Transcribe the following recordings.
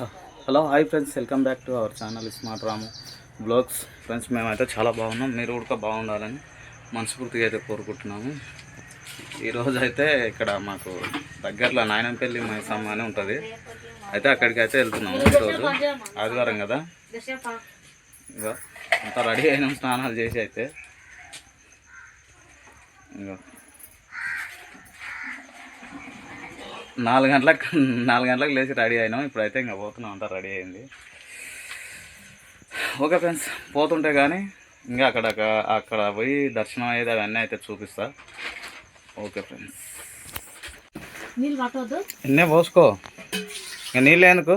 Hello hi friends welcome back to our channel smart Ramu vlogs. Friends మేమైతే చాలా బాగున్నాం. మీరు కూడా బాగుండాలని మనస్ఫూర్తిగా అయితే కోరుకుంటున్నాము. ఈరోజు అయితే ఇక్కడ మాకు దగ్గరలో నాయనంపల్లి మైసమ్మ అని ఉంటుంది. అయితే అక్కడికి అయితే వెళ్తున్నాము ఈరోజు ఆదివారం కదా? ఇంకా అంతా రెడీ అయినాం స్నానాలు చేసి అయితే. ఇంకా నాలుగు గంటలకు నాలుగు గంటలకు లేచి రెడీ అయినాం. ఇప్పుడైతే ఇంకా పోతున్నాం అంతా రెడీ అయింది. ఓకే ఫ్రెండ్స్ పోతుంటే కానీ ఇంకా అక్కడ అక్కడ పోయి దర్శనం అయ్యేది అవన్నీ అయితే చూపిస్తా. Okay friends. ఎన్నే పోసుకో. ఇంకా నీళ్ళు ఎందుకు?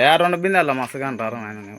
ఏ రెండు బిందెల్లా మస్తుగా అంటారు ఆయన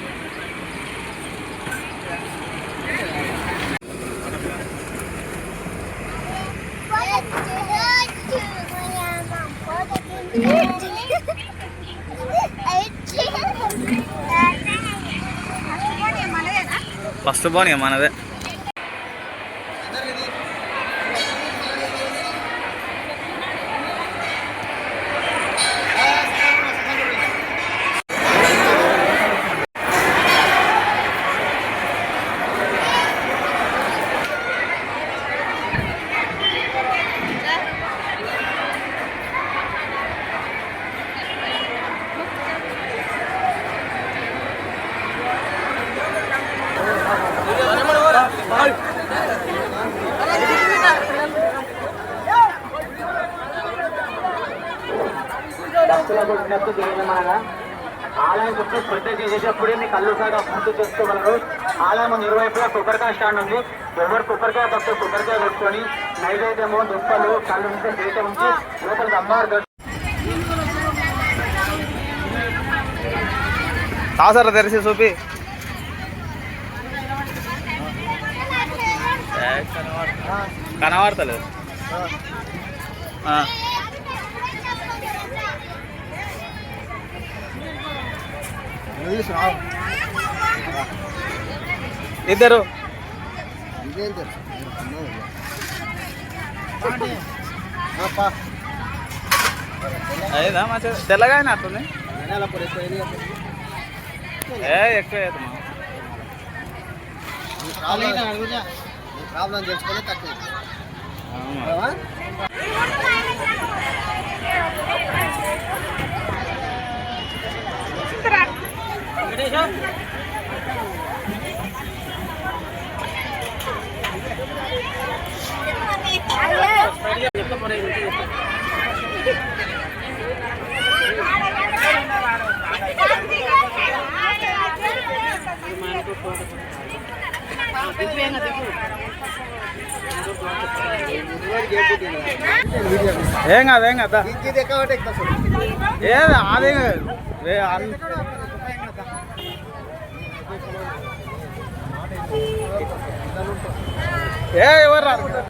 ఫస్ట్ బాగుంది మనదే భక్తుల కొట్టినట్టు చేయమనగా ఆలయం చుట్టూ ప్రత్యేక చేసేటప్పుడే మీ కళ్ళు సాగా పూర్తి చేసుకోగలరు. ఆలయం ఇరువైపులా కుక్కరికాయ స్టాండ్ ఉంది. ఎవరు కుక్కరికాయ భక్తులు కుక్కరికాయ కొట్టుకొని నైవేద్యము దుప్పలు కళ్ళు ఉంటే చేత ఉంచి లోపలికి అమ్మవారి సాసర తెరిచి చూపి. కనబడతలేదు. ఇద్దరు. అయిందా మంచిగా? తెల్లగా అయినట్టుంది ఏ ఎక్కువ ప్రాబ్లం తెలుసుకొని తక్కువ ఏం కాదు ఏం కదా ఏ అదే అన్- ఏ ఎవరు రారు